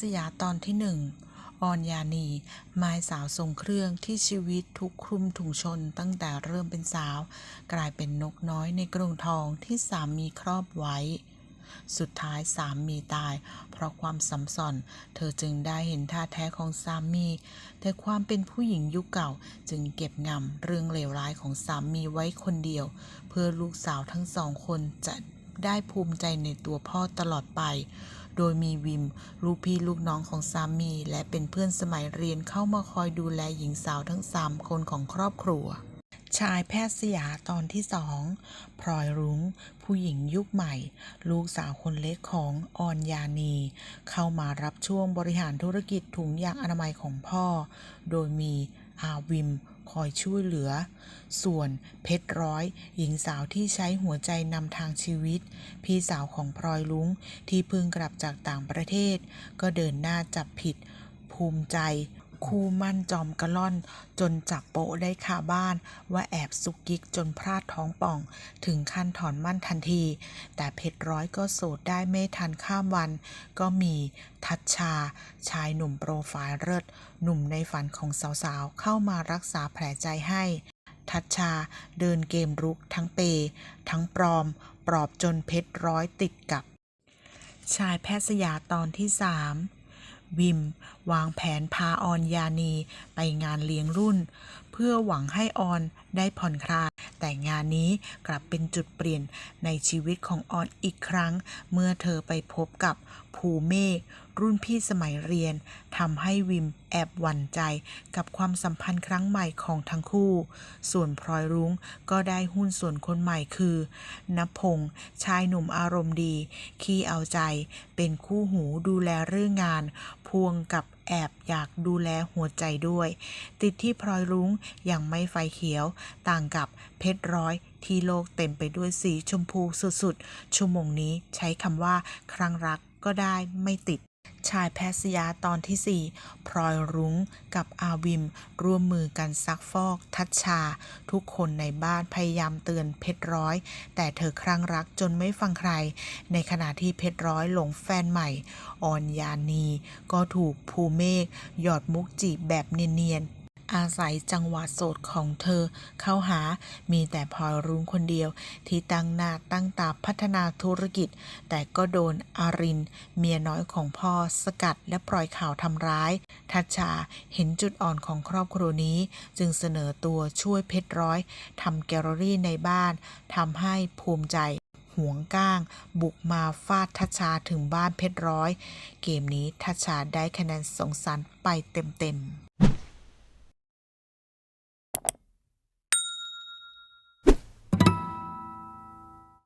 สยาตอนที่หนึ่งออนยานีไม้สาวทรงเครื่องที่ชีวิตทุกคลุมถุงชนตั้งแต่เริ่มเป็นสาว กลายเป็นนกน้อยในกรงทองที่สามีครอบไว้ สุดท้ายสามีตาย เพราะความสัมสอน เธอจึงได้เห็นท่าแท้ของสามี แต่ความเป็นผู้หญิงยุคเก่าจึงเก็บงำเรื่องเลวร้ายของสามีไว้คนเดียว เพื่อลูกสาวทั้งสองคนจะได้ภูมิใจในตัวพ่อตลอดไป โดยมีวิม ลูกพี่ลูกน้องของสามี และเป็นเพื่อนสมัยเรียนเข้ามาคอยดูแลหญิงสาวทั้งสามคนของครอบครัว ชายแพทย์สยาตอนที่สองพลอยรุง้ง ผู้หญิงยุคใหม่ ลูกสาวคนเล็กของออนยานี เข้ามารับช่วงบริหารธุรกิจถุงยางอนามัยของพ่อ โดยมีอาวิม คอยช่วยเหลือ ส่วนเพชรร้อย หญิงสาวที่ใช้หัวใจนำทางชีวิต พี่สาวของพลอยลุงที่เพิ่งกลับจากต่างประเทศ ก็เดินหน้าจับผิด ภูมิใจ คู่มั่นจอมกระล่อน จนจับโปะได้คาบ้าน ว่าแอบซุกกิกจนพลาดท้องป่อง ถึงขั้นถอนมั่นทันที แต่เพชรร้อยก็โสดได้ไม่ทันข้ามวัน ก็มีทัชชา ชายหนุ่มโปรไฟล์เลิศหนุ่มในฝันของสาวๆ เข้ามารักษาแผลใจให้ ทัชชาเดินเกมรุกทั้งเป ทั้งปลอม ปลอบจนเพชรร้อยติดกับ ชายแพทย์สยาตอนที่สาม วิม วางแผนพาออนยานีไปงานเลี้ยงรุ่น เพื่อหวังให้ออนได้ผ่อนคลาย แต่งานนี้กลับเป็นจุดเปลี่ยนในชีวิตของออนอีกครั้ง เมื่อเธอไปพบกับภูเมฆรุ่นพี่สมัยเรียนทำให้วิมแอบหวั่นใจกับความสัมพันธ์ครั้งใหม่ของทั้งคู่ ส่วนพลอยรุ้งก็ได้หุ้นส่วนคนใหม่คือนพงษ์ชายหนุ่มอารมณ์ดี ขี้เอาใจ เป็นคู่หูดูแลเรื่องงาน วงกับแอบอยากดูแลหัวใจด้วย ติดที่พลอยรุ้งยังไม่ไฟเขียว ต่างกับเพชรร้อยที่โลกเต็มไปด้วยสีชมพูสุดๆ ชั่วโมงนี้ใช้คำว่าครั้งรักก็ได้ไม่ติด ชายแพทย์สยาตอนที่ 4 พลอยรุ้งกับอาวิม ร่วมมือกันซักฟอก ทัชชา ทุกคนในบ้านพยายามเตือนเพชรร้อย แต่เธอคลั่งรักจนไม่ฟังใคร ในขณะที่เพชรร้อยหลงแฟนใหม่ ออนยานี ก็ถูกภูเมฆหยอดมุกจีบแบบเนียนๆ อาศัยจังหวะโสดของเธอเข้าหา มีแต่พลอยรุ้งคนเดียว ที่ตั้งหน้าตั้งตาพัฒนาธุรกิจ แต่ก็โดนอาริน เมียน้อยของพ่อสกัดและปล่อยข่าวทำร้าย ทัชชาเห็นจุดอ่อนของครอบครัวนี้ จึงเสนอตัวช่วยเพชรร้อยทำแกลเลอรี่ในบ้านทำให้ภูมิใจหวงก้าง บุกมาฟาดทัชชาถึงบ้านเพชรร้อย เกมนี้ทัชชาได้คะแนนสงสารไปเต็มๆ